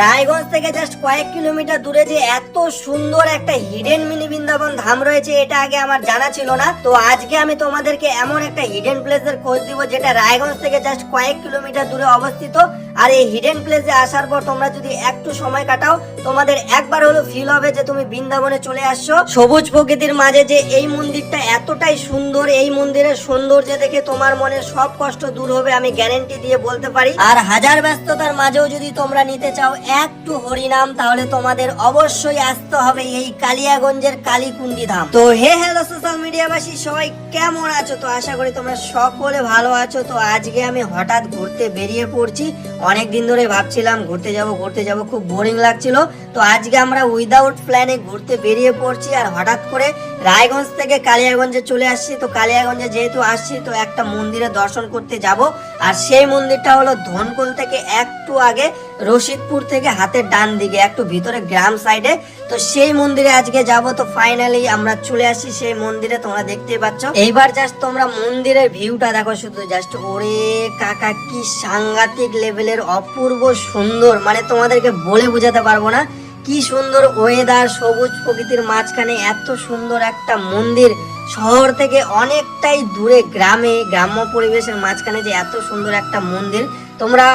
রায়গঞ্জ থেকে জাস্ট কয়েক কিলোমিটার দূরে যে এত সুন্দর একটা হিডেন মিনি বৃন্দাবন ধাম রয়েছে, এটা আগে আমার জানা ছিল না। তো আজকে আমি তোমাদেরকে এমন একটা হিডেন প্লেসের খোঁজ দিব যেটা রায়গঞ্জ থেকে জাস্ট কয়েক কিলোমিটার দূরে অবস্থিত। আর এই হিডেন প্লেসে আসার পর তোমরা যদি একটু সময় কাটাও, তোমাদের একবার হলো ফিল হবে যে তুমি বৃন্দাবনে চলে আসছো। সবুজ প্রকৃতির মাঝে যে এই মন্দিরটা এতটাই সুন্দর, এই মন্দিরের সৌন্দর্য দেখে তোমার মনের সব কষ্ট দূর হবে, আমি গ্যারেন্টি দিয়ে বলতে পারি। আর হাজার ব্যস্ততার মাঝেও যদি তোমরা নিতে চাও একটু হরিনাম, তাহলে তোমাদের অবশ্যই আসতে হবে এই কালিয়াগঞ্জের কালীকুন্ডি ধাম। তো হে হ্যালো সোশ্যাল মিডিয়াবাসী সবাই কেমন আছো? তো আশা করি তোমরা সকলে ভালো আছো। তো আজকে আমি হঠাৎ ঘুরতে বেরিয়ে পড়ছি। অনেক দিন ধরে ভাবছিলাম ঘুরতে যাব ঘুরতে যাব, খুব বোরিং লাগছিল। তো আজকে আমরা উইদাউট প্ল্যানে ঘুরতে বেরিয়ে পড়ছি আর হঠাৎ করে রায়গঞ্জ থেকে কালিয়াগঞ্জে চলে আসছি। তো কালিয়াগঞ্জে যেহেতু আসছি, তো একটা মন্দিরে দর্শন করতে যাব। আর সেই মন্দিরটা হলো ধনকুল থেকে একটু আগে রশিদপুর থেকে হাতের ডান দিকে, একটু ভিতরে গ্রাম সাইডে তো সেই মন্দিরে আজকে যাব, তো ফাইনালি আমরা চলে আসি সেই মন্দিরে, তোমরা দেখতে পাচ্ছ। এইবার জাস্ট তোমরা মন্দিরের ভিউটা দেখো শুধু জাস্ট ওরে কাকা কি সাংঘাতিক লেভেলের অপূর্ব সুন্দর। মানে তোমাদেরকে বলে বোঝাতে পারব না, কি সুন্দর ওয়েদার সবুজ প্রকৃতির মাঝখানে এত সুন্দর একটা মন্দির। শহর থেকে অনেকটাই দূরে, গ্রামে, গ্রাম্য পরিবেশের মাঝখানে যে এত সুন্দর একটা মন্দির। তোমরা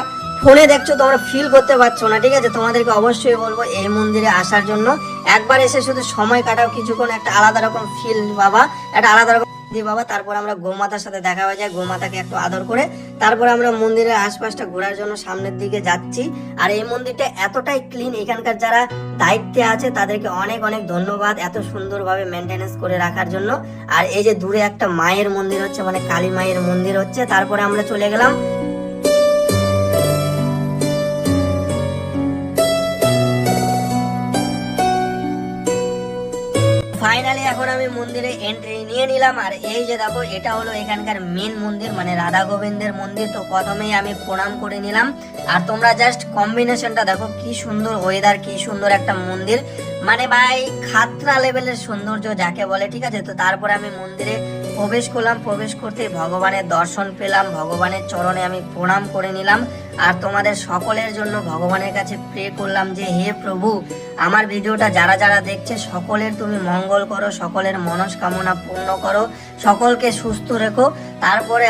ফোনে দেখছ, তোমরা ফিল করতে পারছ না, ঠিক আছে? তোমাদেরকে অবশ্যই বলব, এই মন্দিরে আসার জন্য একবার এসে শুধু সময় কাটাও, কিছুক্ষণ একটা আলাদা রকম ফিল বাবা একটা আলাদা রকম বাবা তারপর আমরা গোমাতার সাথে দেখা হয়ে যায়, গোমাতাকে একটু আদর করে। তারপর আমরা মন্দিরের আশপাশটা ঘোরার জন্য সামনের দিকে যাচ্ছি। আর এই মন্দিরটা এতটাই ক্লিন এখানকার যারা দায়িত্বে আছে, তাদেরকে অনেক অনেক ধন্যবাদ এত সুন্দরভাবে মেনটেনেন্স করে রাখার জন্য। আর এই যে দূরে একটা মায়ের মন্দির হচ্ছে মানে কালী মায়ের মন্দির হচ্ছে, তারপরে আমরা চলে গেলাম ফাইনালি এখন আমি মন্দিরে এন্ট্রি নিয়ে নিলাম, আর এই যে দেখো, এটা হলো এখানকার মেন মন্দির মানে রাধা গোবিন্দের মন্দির। তো প্রথমেই আমি প্রণাম করে নিলাম। আর তোমরা জাস্ট কম্বিনেশনটা দেখো, কি সুন্দর ওয়েদার কি সুন্দর একটা মন্দির। মানে ভাই, খাতরা লেভেলের সৌন্দর্য যাকে বলে, ঠিক আছে? তো তারপরে আমি মন্দিরে প্রবেশ করলাম। প্রবেশ করতে ভগবানের দর্শন পেলাম, ভগবানের চরণে আমি প্রণাম করে নিলাম। আর তোমাদের সকলের জন্য ভগবানের কাছে প্রে করলাম যে, হে প্রভু, আমার ভিডিওটা যারা যারা দেখছে, সকলের তুমি মঙ্গল করো, সকলের মনস্কামনা পূর্ণ করো, সকলকে সুস্থ রেখো। তারপরে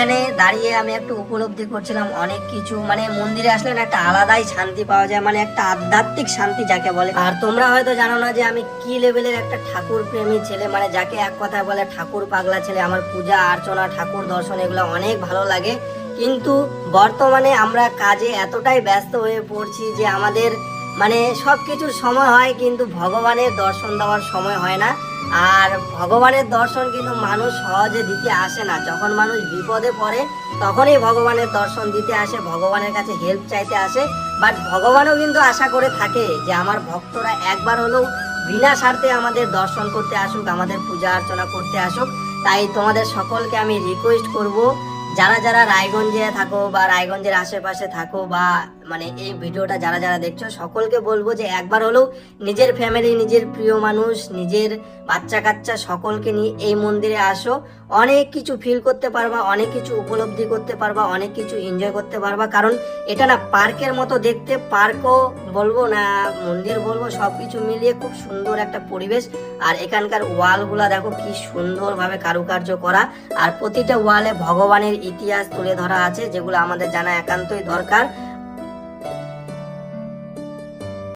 এখানে দাঁড়িয়ে আমি একটু উপলব্ধি করছিলাম অনেক কিছু। মানে মন্দিরে আসলে না একটা আলাদাই শান্তি পাওয়া যায় মানে একটা আধ্যাত্মিক শান্তি যাকে বলে। আর তোমরা হয়তো জানো না যে আমি কি লেভেলের একটা ঠাকুর প্রেমী ছেলে মানে যাকে এক কথায় বলে ঠাকুর পাগলা ছেলে। আমার পূজা, অর্চনা, ঠাকুর দর্শন এগুলো অনেক ভালো লাগে। কিন্তু বর্তমানে আমরা কাজে এতটাই ব্যস্ত হয়ে পড়ছি যে আমাদের মানে সব কিছুর সময় হয়, কিন্তু ভগবানের দর্শন দেওয়ার সময় হয় না। আর ভগবানের দর্শন কিন্তু মানুষ সহজে দিতে আসে না। যখন মানুষ বিপদে পড়ে, তখনই ভগবানের দর্শন দিতে আসে, ভগবানের কাছে হেল্প চাইতে আসে। বাট ভগবানও কিন্তু আশা করে থাকে যে আমার ভক্তরা একবার হলেও বিনা স্বার্থে আমাদের দর্শন করতে আসুক, আমাদের পূজা অর্চনা করতে আসুক। তাই তোমাদের সকলকে আমি রিকোয়েস্ট করব, যারা যারা রায়গঞ্জে থাকো বা রায়গঞ্জের আশেপাশে থাকো বা মানে এই ভিডিওটা যারা যারা দেখছ, সকলকে বলব যে একবার হলেও নিজের ফ্যামিলি নিজের প্রিয় মানুষ, নিজের বাচ্চা কাচ্চা সকলকে নিয়ে এই মন্দিরে আসো। অনেক কিছু ফিল করতে পারবা, অনেক কিছু উপলব্ধি করতে পারবা, অনেক কিছু এনজয় করতে পারবা। কারণ এটা না পার্কের মতো দেখতে পার্কও বলব না, মন্দির বলব সব কিছু মিলিয়ে খুব সুন্দর একটা পরিবেশ। আর এখানকার ওয়ালগুলা দেখো কি সুন্দরভাবে কারুকার্য করা। আর প্রতিটা ওয়ালে ভগবানের ইতিহাস তুলে ধরা আছে, যেগুলো আমাদের জানা একান্তই দরকার।